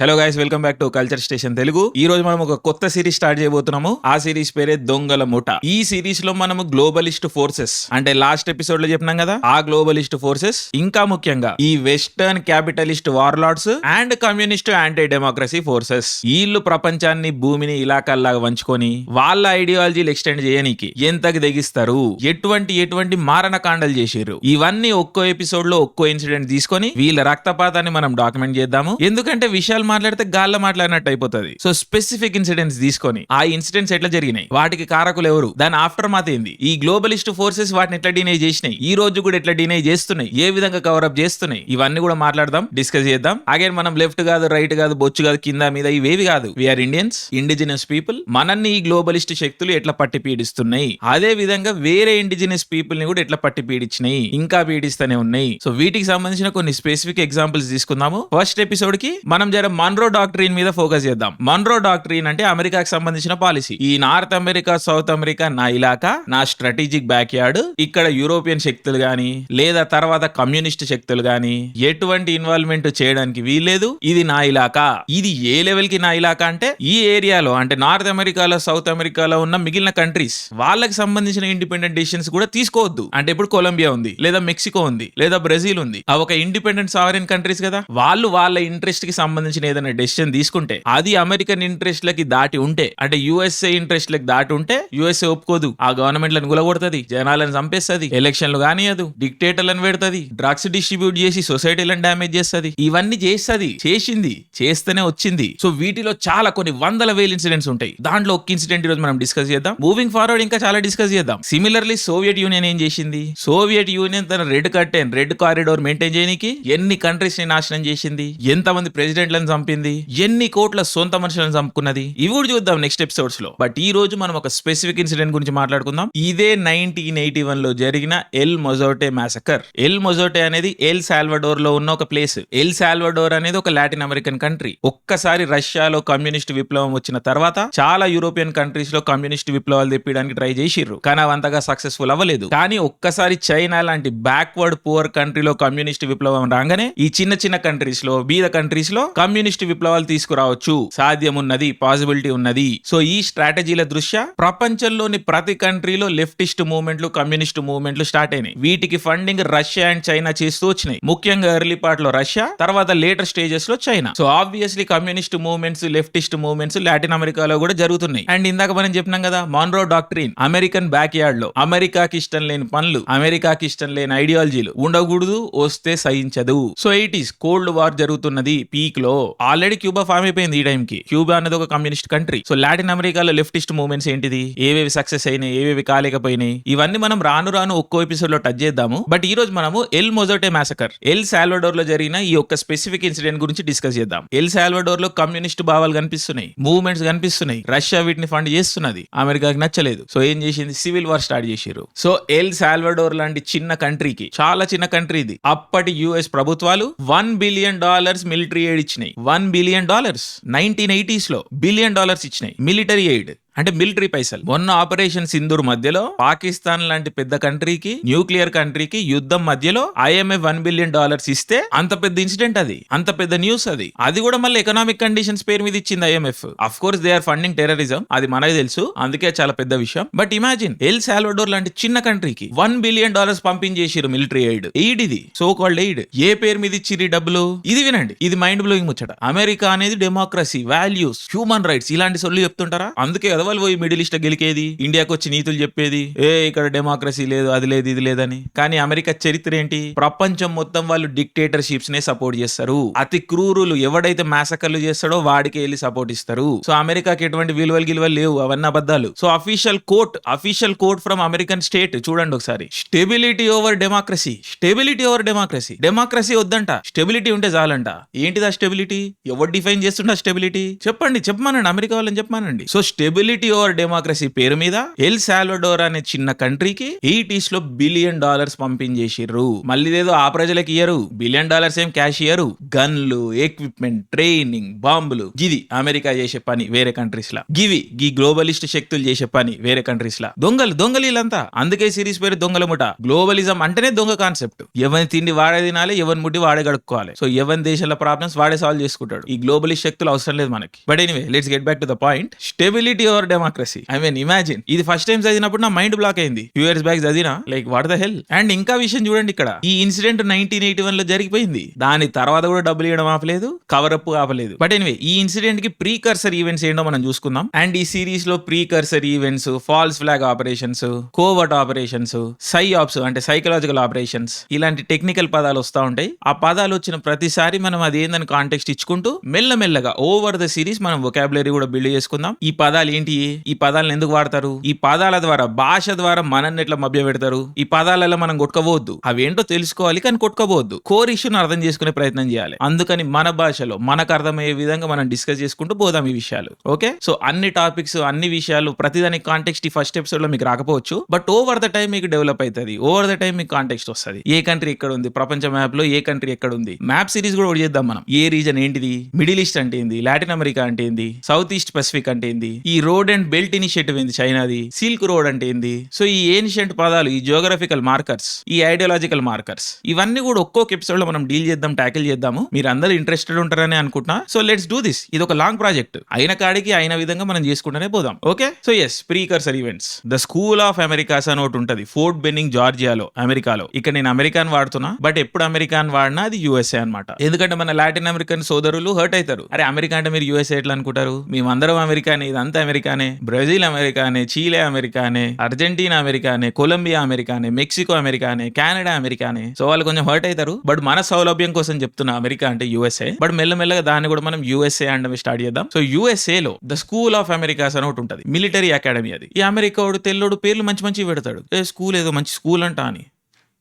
Hello guys welcome back to culture station Telugu ఈ రోజు మనం ఒక కొత్త సిరీస్ స్టార్ట్ చేయబోతున్నాము. ఆ సిరీస్ పేరే దొంగల ముఠ ఈ సిరీస్లో మనము గ్లోబలిస్ట్ ఫోర్సెస్ అంటే లాస్ట్ ఎపిసోడ్లో చెప్పినాం కదా ఆ గ్లోబలిస్ట్ ఫోర్సెస్ ఇంకా ముఖ్యంగా ఈ western capitalist warlords and communist anti democracy forces వీళ్ళు ప్రపంచాన్ని భూమిని ఇలాకల్లాగా వంచుకొని వాళ్ళ ఐడియాలజీలు ఎక్స్టెండ్ చేయనీకి ఎంతకు తెగిస్తారు? ఎటువంటి ఎటువంటి మారణకాండలు చేసిర్రు? ఇవన్నీ ఒక్కో ఎపిసోడ్లో ఒక్కో ఇన్సిడెంట్ తీసుకొని వీళ్ళ రక్తపాతాన్ని మనం డాక్యుమెంట్ చేద్దాము. ఎందుకంటే విషయాలు మాట్లాడితే గాల్లో మాట్లాడినట్టు అయిపోతుంది. సో స్పెసిఫిక్ ఇన్సిడెంట్స్ తీసుకొని ఆ ఇన్సిడెంట్స్ ఎట్లా జరిగినాయి? వాటికి కారకులు ఎవరు? దాని ఆఫ్టర్ మాత్ ఏంది? ఈ గ్లోబలిస్ట్ ఫోర్సెస్ వాటిని ఎట్లా డినై చేసినాయి? ఈ రోజు కూడా ఎట్లా డినై చేస్తున్నాయి? ఏ విధంగా కవరప్ చేస్తున్నాయి? ఇవన్నీ కూడా మాట్లాడదాం డిస్కస్ చేద్దాం. అగైన్ మనం లెఫ్ట్ కాదు రైట్ కాదు బొచ్చు కాదు కింద మీద ఇవేవి కాదు. వీఆర్ ఇండియన్స్ ఇండిజినస్ పీపుల్ మనల్ని ఈ గ్లోబలిస్ట్ శక్తులు ఎట్లా పట్టి పీడిస్తున్నాయి? అదే విధంగా వేరే ఇండిజినస్ పీపుల్ని కూడా ఎట్లా పట్టి పీడించినాయి ఇంకా పీడిస్తూనే ఉన్నాయి. సో వీటికి సంబంధించిన కొన్ని స్పెసిఫిక్ ఎగ్జాంపుల్స్ తీసుకుందాము. ఫస్ట్ ఎపిసోడ్కి మనం జర మన్రో డాక్టరీన్ మీద ఫోకస్ చేద్దాం. మన్రో డాక్టరీన్ అంటే అమెరికాకి సంబంధించిన పాలసీ ఈ నార్త్ అమెరికా సౌత్ అమెరికా నా ఇలాకా నా స్ట్రాటజిక్ బ్యాక్ యార్డ్ ఇక్కడ యూరోపియన్ శక్తులు గాని లేదా తర్వాత కమ్యూనిస్ట్ శక్తులు గాని ఎటువంటి ఇన్వాల్వ్మెంట్ చేయడానికి వీల్లేదు. ఇది నా ఇలాకా. ఇది ఏ లెవెల్కి నా ఇలాకా అంటే ఈ ఏరియాలో అంటే నార్త్ అమెరికాలో సౌత్ అమెరికాలో ఉన్న మిగిలిన కంట్రీస్ వాళ్ళకి సంబంధించిన ఇండిపెండెంట్ డిసిషన్స్ కూడా తీసుకోవద్దు. అంటే ఇప్పుడు కొలంబియా ఉంది లేదా మెక్సికో ఉంది లేదా బ్రెజిల్ ఉంది. అవి ఒక ఇండిపెండెంట్ సావరిన్ కంట్రీస్ కదా. వాళ్ళు వాళ్ళ ఇంట్రెస్ట్కి సంబంధించిన ఏదైనా డెసిషన్ తీసుకుంటే అది అమెరికన్ ఇంట్రెస్ట్ లకి దాటి ఉంటే అంటే యుఎస్ఏ ఇంట్రెస్ట్ లకి దాటి ఉంటే యుఎస్ఏ ఒప్పుకోదు. ఆ గవర్నమెంట్లను గులగొడుతుంది జనాలను చంపేస్తుంది ఎలక్షన్లు కానియదు డిక్టేటర్లను పెడుతుంది డ్రగ్స్ డిస్ట్రిబ్యూట్ చేసి సొసైటీలను డ్యామేజ్ చేస్తుంది. ఇవన్నీ చేస్తుంది చేసింది చేస్తేనే వచ్చింది. సో వీటిలో చాలా కొన్ని వందల వేల ఇన్సిడెంట్స్ ఉంటాయి. దాంట్లో ఒక ఇన్సిడెంట్ ఈరోజు మనం డిస్కస్ చేద్దాం. మూవింగ్ ఫార్వర్డ్ ఇంకా చాలా డిస్కస్ చేద్దాం. సిమిలర్లీ సోవియట్ యూనియన్ ఏం చేసింది? సోవియట్ యూనియన్ తన red curtain red corridor maintain చేయడానికి ఎన్ని కంట్రీస్ని నాశనం చేసింది? ఎంతమంది ప్రెసిడెంట్లను చంపింది? ఎన్ని కోట్ల సొంత మనుషులను చంపుకున్నది? ఇవి కూడా చూద్దాం నెక్స్ట్ ఎపిసోడ్స్లో. బట్ ఈ రోజు మనం ఒక స్పెసిఫిక్ ఇన్సిడెంట్ గురించి మాట్లాడుకుందాం. ఇదే నైన్టీన్ ఎయిటీ వన్లో జరిగిన El Mozote massacre El Mozote అనేది ఎల్ సాల్వడోర్లో ఉన్న ఒక ప్లేస్ ఎల్ సాల్వడోర్ అనేది ఒక లాటిన్ అమెరికన్ కంట్రీ ఒక్కసారి రష్యాలో కమ్యూనిస్ట్ విప్లవం వచ్చిన తర్వాత చాలా యూరోపియన్ కంట్రీస్లో కమ్యూనిస్ట్ విప్లవాలు తెప్పించడానికి ట్రై చేసిర్రు. కానీ అవి అంతగా సక్సెస్ఫుల్ అవ్వలేదు. కానీ ఒక్కసారి చైనా లాంటి బ్యాక్వర్డ్ పువర్ కంట్రీలో కమ్యూనిస్ట్ విప్లవం రాగానే ఈ చిన్న చిన్న కంట్రీస్లో బీద కంట్రీస్లో కమ్యూనిస్ట్ విప్లవాలు తీసుకురావచ్చు. సాధ్యం ఉన్నది పాసిబిలిటీ ఉన్నది. సో ఈ స్ట్రాటజీల దృష్ట్యా ప్రపంచంలోని ప్రతి కంట్రీలో లెఫ్టిస్ట్ మూవ్మెంట్లు కమ్యూనిస్ట్ మూవ్మెంట్లు స్టార్ట్ అయినాయి. వీటికి ఫండింగ్ రష్యా అండ్ చైనా చేస్తూ వచ్చినాయి. ముఖ్యంగా ఎర్లీ పార్ట్లో రష్యా తర్వాత లేటర్ స్టేజెస్లో China. So obviously communist movements leftist movements Latin అమెరికాలో కూడా జరుగుతున్నాయి. అండ్ ఇందాక మనం చెప్పినాం కదా మాన్రో డాక్టరీన్ అమెరికన్ బ్యాక్ యార్డ్లో అమెరికాకి ఇష్టం లేని పనులు అమెరికాకి ఇష్టం లేని ఐడియాలజీలు ఉండకూడదు వస్తే సహించదు. So it is cold war జరుగుతున్నది పీక్లో. ఆల్రెడీ క్యూబా ఫామ్ అయిపోయింది ఈ టైం కి క్యూబా అనేది ఒక కమ్యూనిస్ట్ కంట్రీ. సో లాటిన్ అమెరికాలో లెఫ్టిస్ట్ మూవ్మెంట్స్ ఏంటిది? ఏవేవి సక్సెస్ అయినాయి ఏవేవి కాలేకపోయినాయి? ఇవన్నీ మనం రాను రాను ఒక్కో ఎపిసోడ్లో టచ్ చేద్దాము. బట్ ఈ రోజు మనము ఎల్ మొజోటే మ్యాసకర్. ఎల్ సాల్వడోర్లో జరిగిన ఈ ఒక్క స్పెసిఫిక్ ఇన్సిడెంట్ గురించి డిస్కస్ చేద్దాం. ఎల్ సాల్వడోర్లో కమ్యూనిస్ట్ భావాలు కనిపిస్తున్నాయి మూవ్మెంట్స్ కనిపిస్తున్నాయి రష్యా వీటిని ఫండ్ చేస్తున్నది. అమెరికాకి నచ్చలేదు. సో ఏం చేసింది? సివిల్ వార్ స్టార్ట్ చేసిర్రు. సో ఎల్ సాల్వడోర్ లాంటి చిన్న కంట్రీకి చాలా చిన్న కంట్రీ ఇది. అప్పటి యుఎస్ ప్రభుత్వాలు one billion dollars military aid ఇచ్చినాయి. One billion dollars. నైన్టీన్ ఎయిటీస్లో బిలియన్ డాలర్స్ ఇచ్చినాయి. Military aid. అంటే మిలిటరీ పైసలు. మొన్న ఆపరేషన్ సింధూర్ మధ్యలో పాకిస్తాన్ లాంటి పెద్ద కంట్రీకి న్యూక్లియర్ కంట్రీకి యుద్ధం మధ్యలో ఐఎంఎఫ్ వన్ బిలియన్ డాలర్స్ ఇస్తే అంత పెద్ద ఇన్సిడెంట్ అది. అంత పెద్ద న్యూస్ అది. అది కూడా మళ్ళీ ఎకనామిక్ కండిషన్స్ పేరు మీద ఇచ్చింది IMF. Of course they are funding terrorism అది మనకి తెలుసు. అందుకే చాలా పెద్ద విషయం. బట్ ఇమాజిన్ ఎల్ సాల్వడోర్ లాంటి చిన్న కంట్రీకి వన్ బిలియన్ డాలర్స్ పంపించేసిరు మిలిటరీ ఎయిడ్ ఎయిడ్ ఇది. సో కాల్డ్ ఎయిడ్ ఏ పేరు మీద ఇచ్చిరి డబ్బులు? ఇది వినండి. ఇది మైండ్ బ్లోయింగ్ ముచ్చట. అమెరికా అనేది డెమోక్రసీ వాల్యూస్ హ్యూమన్ రైట్స్ ఇలాంటి సొల్లు చెప్తుంటారా? అందుకే కదా పోయి మిడిల్ ఈస్ట్ గెలికేది? ఇండియాకి వచ్చి నీతులు చెప్పేది? ఏ ఇక్కడ డెమోక్రసీ లేదు అది లేదు ఇది లేదని. కానీ అమెరికా చరిత్ర ఏంటి? ప్రపంచం మొత్తం వాళ్ళు డిక్టేటర్షిప్స్ నే సపోర్ట్ చేస్తారు. అతి క్రూరులు ఎవడైతే మ్యాసకర్లు చేస్తాడో వాడికి వెళ్ళి సపోర్ట్ ఇస్తారు. సో అమెరికాకి ఎటువంటి విలువలు గిలువలు లేవు. అవన్నీ అబద్ధాలు. So official court official court from American state చూడండి ఒకసారి. Stability over democracy stability over democracy democracy వద్దంట. స్టెబిలిటీ ఉంటే చాలంట. ఏంటిది ఆ స్టెబిలిటీ ఎవరు డిఫైన్ చేస్తుండ స్టెబిలిటీ చెప్పండి చెప్పమానండి. అమెరికా వాళ్ళని చెప్పమానండి. So stability stability over democracy పేరు మీద ఎల్ సాల్వడోర్ అనే చిన్న కంట్రీకి ఎయిటీస్లో బిలియన్ డాలర్స్ పంపించేసిర్రు. మళ్ళీ ఏదో ఆ ప్రజలకు ఇయ్యరు. బిలియన్ డాలర్స్ ఏం క్యాష్ ఇయ్యరు. గన్లు ఎక్విప్మెంట్ ట్రైనింగ్ బాంబులు గిది అమెరికా చేసే పని వేరే కంట్రీస్ లా. గివి గీ గ్లోబలిస్ట్ శక్తులు చేసే పని వేరే కంట్రీస్ లా. దొంగలు దొంగలు వీళ్ళంతా అందుకే సిరీస్ పేరు దొంగల ముఠ. గ్లోబలిజం అంటేనే దొంగ కాన్సెప్ట్ ఎవరి తిండి వాడే తినాలి ఎవరి ముట్టి వాడే గడుక్కోవాలి సో ఎవరి దేశాల ప్రాబ్లమ్స్ వాడే సాల్వ్ చేసుకుంటాడు. ఈ గ్లోబలిస్ట్ శక్తులు అవసరం లేదు మనకి. But anyway let's get back to the point stability over democracy I mean imagine ఇది ఫస్ట్ టైం చదివినప్పుడు నా మైండ్ బ్లాక్ అయింది. ఫ్యూ ఇయర్స్ బ్యాక్ చదివిన like what the hell and ఇంకా విషయం చూడండి ఇక్కడ. ఈ ఇన్సిడెంట్ నైన్టీన్ ఎయిటీ వన్లో జరిగిపోయింది. దాని తర్వాత కూడా డబ్బులు ఇవ్వడం ఆపలేదు కవర్ అప్ ఆపలేదు. బట్ ఎనివే ఈ ఇన్సిడెంట్కి ప్రీ కర్సర్ ఈవెంట్స్ ఏంటో మనం చూసుకుందాం. అండ్ ఈ సిరీస్లో precursor events false flag operations covert operations psyops అంటే సైకలాజికల్ ఆపరేషన్స్ ఇలాంటి టెక్నికల్ పదాలు వస్తూ ఉంటాయి. ఆ పదాలు వచ్చిన ప్రతిసారి మనం అది ఏందని కాంటెక్స్ట్ ఇచ్చుకుంటూ మెల్లమెల్లగా ఓవర్ ద సిరీస్ మనం వొకాబులరీ కూడా బిల్డ్ చేసుకుందాం. ఈ పదాలు ఏంటి ఈ పదాలను ఎందుకు వాడతారు? ఈ పదాల ద్వారా భాష ద్వారా మనల్ని ఎట్లా మభ్య పెడతారు ఈ పదాలలో మనం కొట్టుకోవద్దు అవేంటో తెలుసుకోవాలి కానీ కొట్టుకోవద్దు కోర్ ఇష్యూని అర్థం చేసుకునే ప్రయత్నం చేయాలి. అందుకని మన భాషలో మనకు అర్థమయ్యే విధంగా మనం డిస్కస్ చేసుకుంటూ పోదాం ఈ విషయాలు. ఓకే? సో అన్ని టాపిక్స్ అన్ని విషయాలు ప్రతిదానికి కాంటెక్స్ట్ ఈ ఫస్ట్ ఎపిసోడ్లో మీకు రాకపోవచ్చు. బట్ ఓవర్ ద టైం మీకు డెవలప్ అవుతుంది ఓవర్ ద టైం మీకు కాంటెక్స్ట్ వస్తుంది. ఏ కంట్రీ ఎక్కడ ఉంది? ప్రపంచ మ్యాప్లో ఏ కంట్రీ ఎక్కడ ఉంది? మ్యాప్ సిరీస్ కూడా ఒకటి చేద్దాం మనం. ఏ రీజన్ ఏంటిది? మిడిల్ ఈస్ట్ అంటే ఏంది? లాటిన్ అమెరికా అంటే ఏంది? సౌత్ ఈస్ట్ పసిఫిక్ అంటే ఏంది? ఈ రోడ్ అండ్ బెల్ట్ ఇనిషియేటివ్ ఏంది చైనాది? సిల్క్ రోడ్ అంటే ఏంది? సో ఈ ఏన్షియంట్ పదాలు ఈ జియోగ్రఫికల్ మార్కర్స్ ఈ ఐడియాలజికల్ మార్కర్స్ ఇవన్నీ కూడా ఒక్కొక్క ఎపిసోడ్లో మనం డీల్ చేద్దాం ట్యాకిల్ చేద్దాము. మీరు అందరూ ఇంట్రెస్టెడ్ ఉంటారని అనుకుంటున్నా. సో లెట్స్ డూ దిస్ ఇది ఒక లాంగ్ ప్రాజెక్ట్ అయిన కాడికి అయిన విధంగా మనం చేసుకుంటూనే పోదాం. Okay? So yes precursor events the school of Americas అని ఒకటి ఉంటుంది. ఫోర్ట్ బెన్నింగ్ జార్జియాలో అమెరికాలో ఇక్కడ నేను అమెరికాన్ వాడుతున్నా. బట్ ఎప్పుడు అమెరికాన్ వాడినా అది యూఎస్ఏ అన్నమాట. ఎందుకంటే మన లాటిన్ అమెరికన్ సోదరులు హర్ట్ అవుతారు. అరే అమెరికా అంటే మీరు యూఎస్ఏ ఎట్లా అనుకుంటారు? మేమందరం అంతా ఇదంతా అమెరికానే బ్రెజిల్ అమెరికానే చీలే అమెరికానే అర్జెంటీనా అమెరికానే కొలంబియా అమెరికానే మెక్సికో అమెరికానే కెనడా అమెరికానే. సో వాళ్ళు కొంచెం హర్ట్ అవుతారు. బట్ మన సౌలభ్యం కోసం చెప్తున్నా అమెరికా అంటే యూఎస్ఏ బట్ మెల్లమెల్లగా దాన్ని కూడా మనం యూఎస్ఏ అంటే స్టార్ట్ చేద్దాం. సో యూఎస్ఏ లో ద స్కూల్ ఆఫ్ అమెరికాస్ అని ఒకటి ఉంటుంది. మిలిటరీ అకాడమీ అది. ఈ అమెరికా తెల్లోడు పేర్లు మంచి మంచి పెడతాడు. ఏ స్కూల్ ఏదో మంచి స్కూల్ అంటా అని.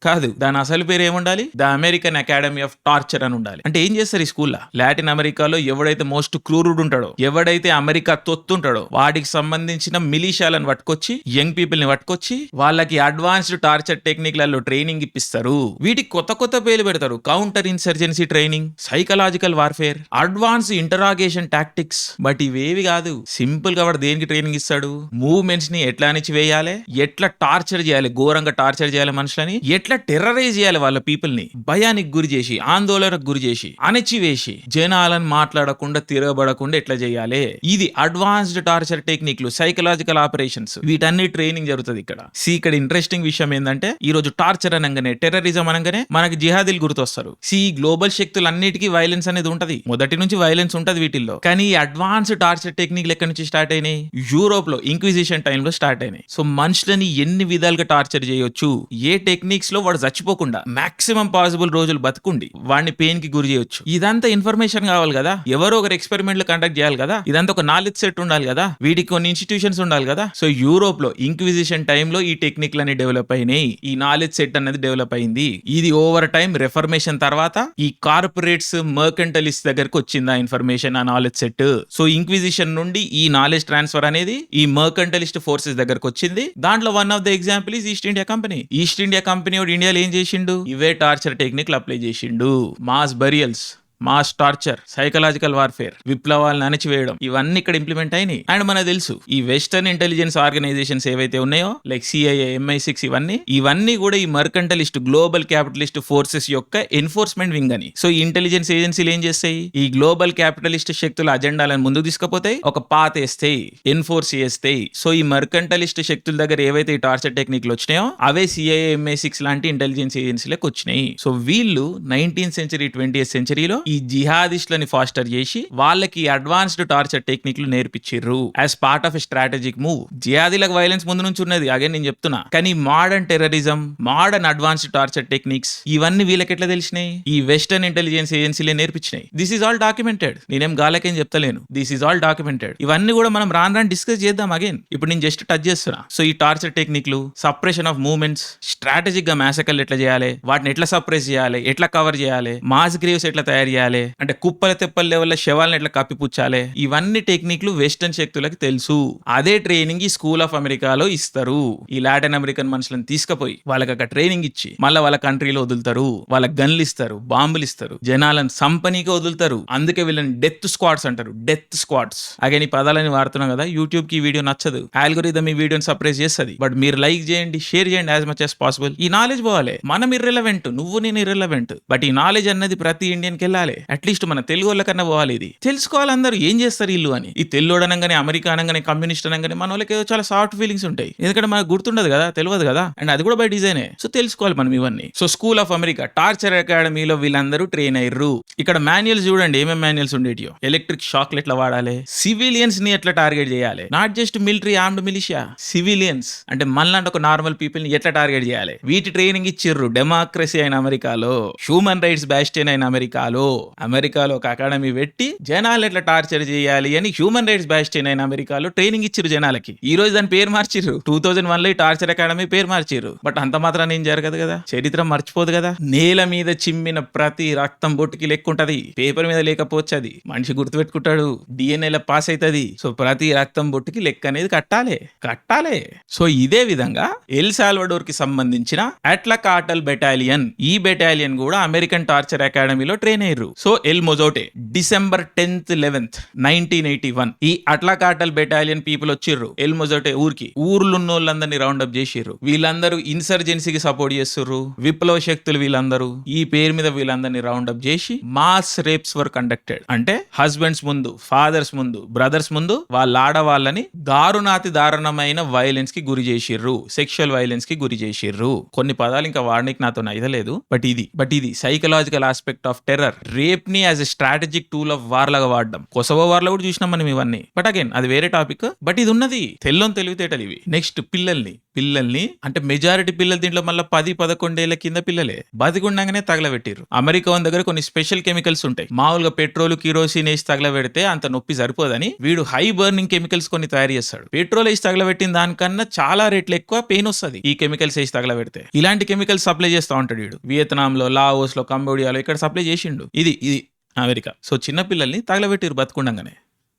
కాదు దాని అసలు పేరు ఏముండాలి? The American academy of torture అని ఉండాలి. అంటే ఏం చేస్తారు ఈ స్కూల్లో? లాటిన్ అమెరికాలో ఎవడైతే మోస్ట్ క్రూరుడు ఉంటాడో ఎవడైతే అమెరికా తొత్తుంటాడో వాటికి సంబంధించిన మిలిషియాలను పట్టుకొచ్చి యంగ్ పీపుల్ని పట్టుకొచ్చి వాళ్ళకి అడ్వాన్స్డ్ టార్చర్ టెక్నిక్లలో ట్రైనింగ్ ఇప్పిస్తారు. వీటికి కొత్త కొత్త పేర్లు పెడతారు. Counter insurgency training psychological warfare advance interrogation tactics. But ఇవేవి కాదు. సింపుల్గా వాడు దేనికి ట్రైనింగ్ ఇస్తాడు? మూవ్మెంట్స్ని ఎట్లా అణిచి వేయాలి ఎట్లా టార్చర్ చేయాలి? ఘోరంగా టార్చర్ చేయాలి మనుషులని? ఎట్లా టెర్రరైజ్ చేయాలి వాళ్ళ పీపుల్ని భయానికి గురి చేసి ఆందోళనకు గురి చేసి అణచివేసి జనాలను మాట్లాడకుండా తిరగబడకుండా ఎట్లా చేయాలి? ఇది అడ్వాన్స్డ్ టార్చర్ టెక్నిక్లు సైకలాజికల్ ఆపరేషన్స్. వీటన్ని ట్రైనింగ్ జరుగుతుంది ఇక్కడ. సి ఇక్కడ ఇంట్రెస్టింగ్ విషయం ఏంటంటే ఈ రోజు టార్చర్ అనగానే టెర్రరిజం అనగానే మనకి జిహాదీలు గుర్తొస్తారు. సి గ్లోబల్ శక్తులన్నిటికీ వైలెన్స్ అనేది ఉంటది. మొదటి నుంచి వైలెన్స్ ఉంటది వీటిల్లో. కానీ అడ్వాన్స్ టార్చర్ టెక్నిక్లు ఎక్కడి నుంచి స్టార్ట్ అయినాయి? యూరోప్లో ఇంక్విజిషన్ టైంలో స్టార్ట్ అయినాయి. సో మనుషులని ఎన్ని విధాలుగా టార్చర్ చేయొచ్చు? ఏ టెక్నిక్స్లో వాడు చచ్చిపోకుండా మాక్సిమం పాసిబుల్ రోజులు బతుకుండి వాడిని పెయిన్కి గురి చేయొచ్చు. ఇదంతా ఇన్ఫర్మేషన్ కావాలి కదా? ఎవరో ఒకరు ఎక్స్పెరిమెంట్లు కండక్ట్ చేయాలి కదా? ఇదంతా ఒక నాలెడ్జ్ సెట్ ఉండాలి కదా? వీటికి కొన్ని ఇన్స్టిట్యూషన్స్ ఉండాలి కదా? సో యూరోప్లో ఇంక్విజిషన్ టైంలో ఈ టెక్నిక్ అన్ని డెవలప్ అయినాయి. ఈ నాలెడ్జ్ సెట్ అనేది డెవలప్ అయింది. ఇది ఓవర్ టైం రెఫర్మేషన్ తర్వాత ఈ కార్పొరేట్స్ మర్కెంటలిస్ట్ దగ్గరకు వచ్చింది ఆ ఇన్ఫర్మేషన్ ఆ నాలెడ్జ్ సెట్. సో ఇంక్విజిషన్ నుండి ఈ నాలెడ్జ్ ట్రాన్స్ఫర్ అనేది ఈ మర్కంటలిస్ట్ ఫోర్సెస్ దగ్గరకు వచ్చింది. దాంట్లో one of the example East India company. East India company ఇండియాలో ఏం చేసిండు? ఇవే టార్చర్ టెక్నిక్లు అప్లై చేసిండు. Mass burials. Mass torture psychological warfare విప్లవాలను అణచివేయడం ఇవన్నీ ఇక్కడ ఇంప్లిమెంట్ అయినాయి. అండ్ మనకు తెలుసు ఈ వెస్టర్న్ ఇంటెలిజెన్స్ ఆర్గనైజేషన్స్ ఏవైతే ఉన్నాయో లైక్ సిఐఏ ఎంఐ సిక్స్ ఇవన్నీ ఇవన్నీ కూడా ఈ మర్కంటలిస్ట్ గ్లోబల్ క్యాపిటలిస్ట్ ఫోర్సెస్ యొక్క ఎన్ఫోర్స్మెంట్ వింగ్ అని. సో ఈ ఇంటెలిజెన్స్ ఏజెన్సీలు ఏం చేస్తాయి? ఈ గ్లోబల్ క్యాపిటలిస్ట్ శక్తుల అజెండాలను ముందుకు తీసుకుపోతాయి ఒక పాత వేస్తాయి ఎన్ఫోర్స్ చేస్తాయి. సో ఈ మర్కంటలిస్ట్ శక్తుల దగ్గర ఏవైతే ఈ టార్చర్ టెక్నిక్లు వచ్చినాయో అవే సిఐఏ ఎంఐ సిక్స్ లాంటి ఇంటెలిజెన్స్ ఏజెన్సీలకు వచ్చినాయి. సో వీళ్ళు నైన్టీన్త్ సెంచరీ ట్వంటీ సెంచరీలో ఈ జిహాదిస్ట్లని ఫాస్టర్ చేసి వాళ్ళకి అడ్వాన్స్డ్ టార్చర్ టెక్నిక్లు నేర్పించారు as part of strategic move జిహాదీలకు violence ముందు నుంచి ఉన్నది. అగే నేను చెప్తున్నా. కానీ modern terrorism modern advanced torture techniques ఇవన్నీ వీళ్ళకి ఎట్లా తెలిసినాయి? ఈ వెస్టర్న్ ఇంటెలిజెన్స్ ఏజెన్సీలే నేర్పించినాయి. దిస్ ఈస్ ఆల్ డాక్యుమెంటెడ్ నేనేం గాలకేం చెప్తలేను. దిస్ ఈస్ ఆల్ డాక్యుమెంటెడ్ ఇవన్నీ కూడా మనం రాను రాను డిస్కస్ చేద్దాం అగైన్ ఇప్పుడు నేను జస్ట్ టచ్ చేస్తున్నా. సో ఈ టార్చర్ టెక్నిక్లు సప్రెషన్ ఆఫ్ మూవ్మెంట్స్ స్ట్రాటజిక్గా మ్యాసకల్ ఎట్లా చేయాలి? వాటిని ఎట్లా సప్రెస్ చేయాలి? ఎట్లా కవర్ చేయాలి? మాస్ గ్రేవ్స్ ఎట్లా తయారు చేయాలి? చేయాలి? అంటే కుప్పల తెప్పల లెవెల్ శవాలను ఎట్లా కప్పిపుచ్చాలి? ఇవన్నీ టెక్నిక్లు వెస్టర్న్ శక్తులకి తెలుసు. అదే ట్రైనింగ్ ఈ స్కూల్ ఆఫ్ అమెరికాలో ఇస్తారు. ఈ లాటిన్ అమెరికన్ మనుషులను తీసుకుపోయి వాళ్ళకి అక్కడ ట్రైనింగ్ ఇచ్చి మళ్ళీ వాళ్ళ కంట్రీలో వదులుతారు. వాళ్ళకి గన్లు ఇస్తారు బాంబులు ఇస్తారు జనాలను సంపనీకి వదులుతారు. అందుకే వీళ్ళని డెత్ స్క్వాడ్స్ అంటారు. Death squads. అగే ఈ పదాలని వాడుతున్నాం కదా యూట్యూబ్కి వీడియో నచ్చదు. ఆల్గోరిథం ఈ వీడియోని సప్రైజ్ చేస్తుంది. బట్ మీరు లైక్ చేయండి షేర్ చేయండి యాజ్ మచ్ యాజ్ పాసిబుల్ ఈ నాలెడ్జ్ పోవాలి. మనం ఇర్రెలవెంట్ నువ్వు నేను ఇర్రెలవెంట్ బట్ ఈ నాలెడ్జ్ అన్నది ప్రతి ఇండియన్కి వెళ్ళాలి పోవాలి అట్లీస్ట్ మన తెలుగు వాళ్ళకన్నా పోవాలి ఇది. తెలుసుకోవాలి అందరూ ఏం చేస్తారు ఇల్లు అని. ఈ తెల్లోడు అనగానే అమెరికా అనగానే కమ్యూనిస్ట్ అనగానే మన వాళ్ళకి చాలా సాఫ్ట్ ఫీలింగ్స్ ఉంటాయి. ఎందుకంటే మనకు గుర్తుండదు కదా తెలియదు కదా. అండ్ అది కూడా బై డిజైనే సో తెలుసుకోవాలి మనం ఇవన్నీ. So school of America torture అకాడమీలో వీళ్ళందరూ ట్రైన్ అయ్యారు ఇక్కడ మాన్యువల్స్ చూడండి ఏమేమి మాన్యువల్స్ ఉండేటియో. ఎలక్ట్రిక్ షాక్లు ఎట్లా వాడాలి. సివిలియన్స్ని ఎట్లా టార్గెట్ చేయాలి? Not just military armed militia civilians అంటే మనలాంటి ఒక నార్మల్ పీపుల్ని ఎట్లా టార్గెట్ చేయాలి? వీటి ట్రైనింగ్ ఇచ్చిర్రు డెమోక్రసీ అయిన అమెరికాలో. హ్యూమన్ రైట్స్ బ్యాస్టియన్ అయిన అమెరికాలో. అమెరికాలో ఒక అకాడమీ పెట్టి జనాలు ఎట్లా టార్చర్ చేయాలి అని హ్యూమన్ రైట్స్ బ్యాస్టైన్ అయిన అమెరికాలో ట్రైనింగ్ ఇచ్చారు జనాలకి. ఈ రోజు దాని పేరు మార్చిర్రు. టూ థౌజండ్ వన్లో టార్చర్ అకాడమీ పేరు మార్చిర్రు. బట్ అంత మాత్రం ఏం జరగదు కదా. చరిత్ర మర్చిపోదు కదా. నేల మీద చిమ్మిన ప్రతి రక్తం బొట్టుకి లెక్కుంటది. పేపర్ మీద లేకపోవచ్చు అది. మనిషి గుర్తుపెట్టుకుంటాడు. DNA లో పాస్ అవుతుంది సో ప్రతి రక్తం బొట్టుకి లెక్క అనేది కట్టాలి. కట్టాలి. సో ఇదే విధంగా ఎల్ సాల్వడోర్కి సంబంధించిన అట్లా కాటల్ బెటాలియన్. ఈ బెటాలియన్ కూడా అమెరికన్ టార్చర్ అకాడమీలో ట్రైన్ అయ్యారు. So El Mozote December tenth eleventh nineteen eighty one. ఈ అట్లాకాటల్ బెటాలియన్ పీపుల్ వచ్చిర్రు. ఎల్ మొజోటే ఊరికి ఊర్లో వాళ్ళందరినీ రౌండ్ అప్ చేసిర్రు. వీళ్ళందరూ ఇన్సర్జెన్సీకి సపోర్ట్ చేస్తుర్రు. విప్లవ శక్తులు వీళ్ళందరూ ఈ పేరు మీద వీళ్ళందరినీ రౌండ్ అప్ చేసి మాస్ రేప్స్ వర్ కండక్టెడ్. అంటే హస్బెండ్స్ ముందు ఫాదర్స్ ముందు బ్రదర్స్ ముందు వాళ్ళ ఆడవాళ్ళని దారుణాతి దారుణమైన వైలెన్స్కి గురి చేసిర్రు. సెక్షువల్ వైలెన్స్కి గురి చేసిర్రు. కొన్ని పదాలు ఇంకా వార్నిక్ నాతో ఐదలేదు బట్ ఇది బట్ ఇది psychological aspect of terror రేప్ని as a strategic tool of war లాగా వాడడం. కొసవో వార్లో కూడా చూసినాం మనం ఇవన్నీ. బట్ అగైన్ అది వేరే టాపిక్ బట్ ఇది ఉన్నది. తెల్లని తెలివితేటలు ఇవి. నెక్స్ట్ పిల్లల్ని. పిల్లల్ని అంటే మెజారిటీ పిల్లలు దీంట్లో మళ్ళీ పది పదకొండేళ్ళ కింద పిల్లలే. బతికుండగానే తగలబెట్టిర్రు. అమెరికా వన్ దగ్గర కొన్ని స్పెషల్ కెమికల్స్ ఉంటాయి. మామూలుగా పెట్రోల్ కిరోసిన్ వేసి తగలబెడితే అంత నొప్పి సరిపోదని వీడు హై బర్నింగ్ కెమికల్స్ కొన్ని తయారు చేస్తాడు. పెట్రోల్ వేసి తగలబెట్టిన దానికన్నా చాలా రేట్లు ఎక్కువ పెయిన్ వస్తుంది. ఈ కెమికల్స్ వేసి తగలబెడితే. ఇలాంటి కెమికల్స్ సప్లై చేస్తూ ఉంటాడు వీడు. వియత్నాం లో లావోస్లో కంబోడియాలో ఇక్కడ సప్లై చేసిండు. ఇది ఇది. అమెరికా. సో చిన్న పిల్లల్ని తగలబెట్టిర్రు బతికుండగానే.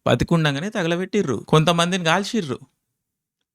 బతికుండగానే తగలబెట్టిర్రు. కొంతమందిని కాల్చిర్రు.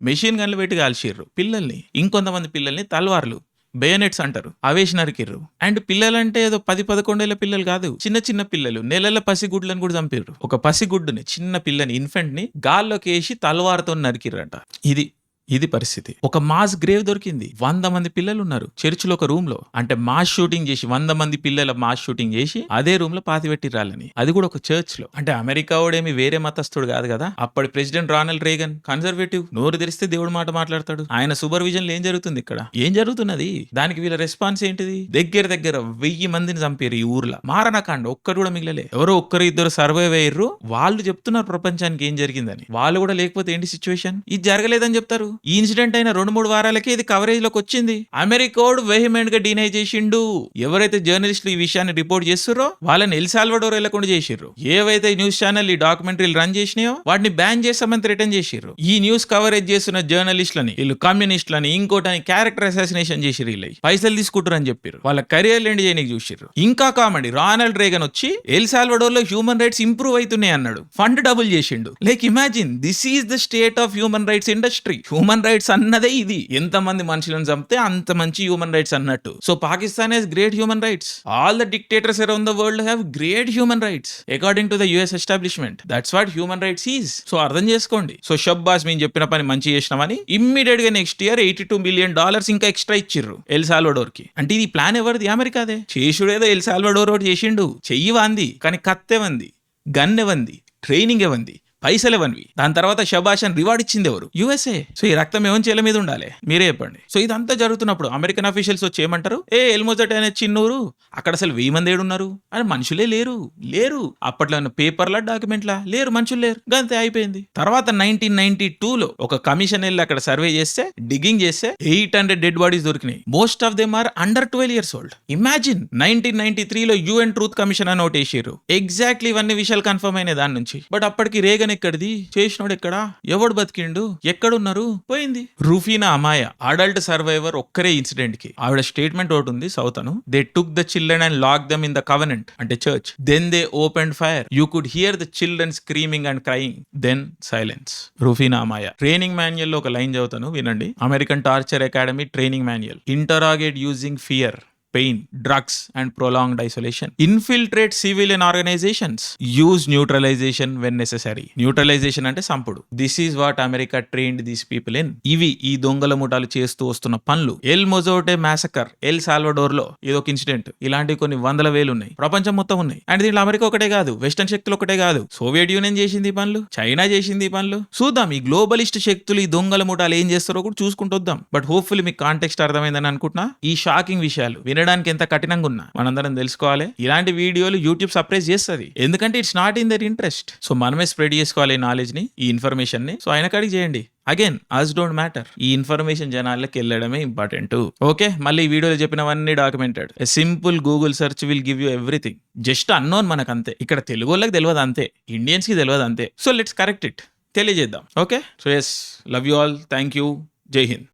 మెషిన్ గన్లు పెట్టి కాల్చిర్రు. పిల్లల్ని ఇంకొంతమంది పిల్లల్ని తల్వార్లు బేయనెట్స్ అంటారు. అవేసి నరికిర్రు. అండ్ పిల్లలంటే ఏదో పది పదకొండేళ్ళ పిల్లలు కాదు. చిన్న చిన్న పిల్లలు నెలల పసిగుడ్లను కూడా చంపిర్రు. ఒక పసిగుడ్డుని చిన్న పిల్లని ఇన్ఫెంట్ని గాల్లోకి వేసి తలవారుతో నరికిర్రంట. ఇది ఇది పరిస్థితి. ఒక మాస్ గ్రేవ్ దొరికింది. వంద మంది పిల్లలు ఉన్నారు చర్చిలో ఒక రూమ్లో అంటే మాస్ షూటింగ్ చేసి వంద మంది పిల్లల మాస్ షూటింగ్ చేసి అదే రూమ్లో పాతిపెట్టి రాలని అది కూడా ఒక చర్చ్లో అంటే అమెరికా వాడేమి వేరే మతస్థుడు కాదు కదా? అప్పటి ప్రెసిడెంట్ రానల్డ్ రేగన్ కన్సర్వేటివ్. నోరు తెరిస్తే దేవుడు మాట మాట్లాడతాడు. ఆయన సూపర్విజన్ ఏం జరుగుతుంది ఇక్కడ. ఏం జరుగుతున్నది? దానికి వీళ్ళ రెస్పాన్స్ ఏంటిది? దగ్గర దగ్గర వెయ్యి మందిని చంపారు ఈ ఊర్లో. మారణకాండ ఒక్కరు కూడా మిగలలే. ఎవరో ఒక్కరు ఇద్దరు సర్వైవ్ అయ్యారు వాళ్ళు చెప్తున్నారు ప్రపంచానికి ఏం జరిగిందని. వాళ్ళు కూడా లేకపోతే ఏంటి సిచ్యువేషన్? ఇది జరగలేదని చెప్తారు. ఈ ఇన్సిడెంట్ అయిన రెండు మూడు వారాలకే ఇది కవరేజ్లోకి వచ్చింది. అమెరికోడ్ వెహిమెంట్గా డినై చేసిండు. ఎవరైతే జర్నలిస్టులు ఈ విషయాన్ని రిపోర్ట్ చేస్తుర్రో వాళ్ళని ఎల్సాల్వడోర్ వెళ్ళకుండా చేసిర్రు. ఏవైతే న్యూస్ ఛానల్ ఈ డాక్యుమెంటరీలు రన్ చేసినాయో వాటిని బ్యాన్ చేస్తామని రిటర్న్ చేసిర్రు. ఈ న్యూస్ కవరేజ్ చేస్తున్న జర్నలిస్టులని వీళ్ళు కమ్యూనిస్టులని ఇంకోటని క్యారెక్టర్ అసాసినేషన్ చేసిరు వీళ్ళు. పైసలు తీసుకుంటారు అని చెప్పారు వాళ్ళ కెరియర్ ఎండ్ చేయడానికి చూసిర్రు. ఇంకా కామెడీ రానల్డ్ రేగన్ వచ్చి ఎల్ సాల్వడోర్లో హ్యూమన్ రైట్స్ ఇంప్రూవ్ అవుతున్నాయి అన్నాడు. ఫండ్ డబుల్ చేసిండు. Like imagine this is the state of human rights industry. Human rights అన్నదే ఇది. ఎంత మంది మనుషులను చంపితే అంత మంచి హ్యూమన్ రైట్స్ అన్నట్టు. So Pakistan he's great human rights all the dictators around the world have great human rights according to the US establishment that's what human rights is so అర్థం చేసుకోండి. సో షబ్బాస్ మేము చెప్పిన పని మంచి చేసినామని ఇమ్మీడియట్గా next year eighty two million dollars ఇంకా extra ఇచ్చిర్రు ఎల్ సాల్వడోర్కి అంటే ఇది ప్లాన్ ఎవరిది? అమెరికాదే. చేసుడేదో ఎల్ సాల్వడోర్ ఒకటి చేసిండు. చెయ్యి వాంది కానీ కత్తెవంది గన్ ఎవంది ట్రైనింగ్ ఎవంది పైసలు ఇవ్వనివి దాని తర్వాత షబాష్ అని రివార్డ్ ఇచ్చింది ఎవరు? యుఎస్ఏ. సో ఈ రక్తం ఏమని చేల మీద ఉండాలి. మీరే చెప్పండి. సో ఇదంతా జరుగుతున్నప్పుడు అమెరికన్ అఫీషియల్స్ వచ్చి ఏమంటారు? ఏ ఎల్మోజట్ అనే చిన్నూరు అక్కడ అసలు వెయ్యి మంది ఏడున్నారు? అని మనుషులే లేరు. లేరు. అప్పట్లో పేపర్ల డాక్యుమెంట్లా? లేరు మనుషులు లేరు. గంతే అయిపోయింది. తర్వాత నైన్టీన్ నైన్టీ లో ఒక కమిషన్ వెళ్ళి అక్కడ సర్వే చేస్తే డిగ్గింగ్ చేస్తే ఎయిట్ హండ్రెడ్ డెడ్ బాడీస్ దొరికినాయి. Most of them are under twelve years old imagine nineteen ninety త్రీలో యూఎన్ ట్రూత్ కమిషన్ అని ఒకటి వేసారు ఎగ్జాక్ట్లీ ఇవన్నీ విషయాలు కన్ఫర్మ్ అయినాయి దాని నుంచి. బట్ అప్పటికి రేగన్ ఎక్కడిది? చేసినోడు ఎక్కడా ఎవడు బతికిండు? ఎక్కడున్నారు? పోయింది. రూఫీనా అమాయ అడల్ట్ సర్వైవర్ ఒక్కరే ఇన్సిడెంట్కి ఆవిడ స్టేట్మెంట్ ఒకటి ఉంది సౌతను. They took the children and lock them in the convent అంటే church then they open fire you could hear the children screaming and crying then silence Rufina Amaya training మాన్యువల్లో ఒక line చదువుతాను వినండి. American torture academy training manual interrogate using fear pain drugs and prolonged isolation infiltrate civilian organizations use neutralization when necessary neutralization అంటే సంపుడు. This is what America trained these people in ఇవి ఈ దొంగల ముఠాలు చేస్తూ వస్తున్న పనులు. ఎల్ మొజోటే మ్యాసకర్ ఎల్ సాల్వడోర్లో ఇది ఒక ఇన్సిడెంట్ ఇలాంటి కొన్ని వందల వేలు ఉన్నాయి. ప్రపంచం మొత్తం ఉన్నాయి. అండ్ దీంట్లో అమెరికా ఒకటే కాదు. వెస్టర్న్ శక్తులు ఒకటే కాదు. సోవియట్ యూనియన్ చేసింది పనులు. చైనా చేసింది ఈ పనులు. చూద్దాం ఈ గ్లోబలిస్ట్ శక్తులు ఈ దొంగల ముఠాలు ఏం చేస్తారో కూడా చూసుకుంటూ వద్దాం. బట్ హోప్ఫుల్లీ మీకు కాంటెక్స్ట్ అర్థమైందని అనుకుంటున్నా. ఈ షాకింగ్ విషయాలు చేయడానికి ఎంత కఠినంగా ఉన్నా మనందరం తెలుసుకోవాలి. ఇలాంటి వీడియోలు యూట్యూబ్ సప్రైజ్ చేస్తుంది. ఎందుకంటే it's not in their interest so మనమే స్ప్రెడ్ చేసుకోవాలి ఈ నాలెడ్జ్ని ఈ ఇన్ఫర్మేషన్ని. సో ఆయన కాడికి చేయండి. అగైన్ అస్ డోంట్ మ్యాటర్ ఈ ఇన్ఫర్మేషన్ జనాలకి వెళ్ళడమే ఇంపార్టెంట్ ఓకే మళ్ళీ ఈ వీడియోలో చెప్పినవన్నీ documented simple Google search will give you everything just unknown మనకు అంతే ఇక్కడ తెలుగు వాళ్ళకి తెలియదు అంతే. ఇండియన్స్కి తెలియదు అంతే. So let's correct it తెలియజేద్దాం. Okay so yes love you all thank you జై హింద్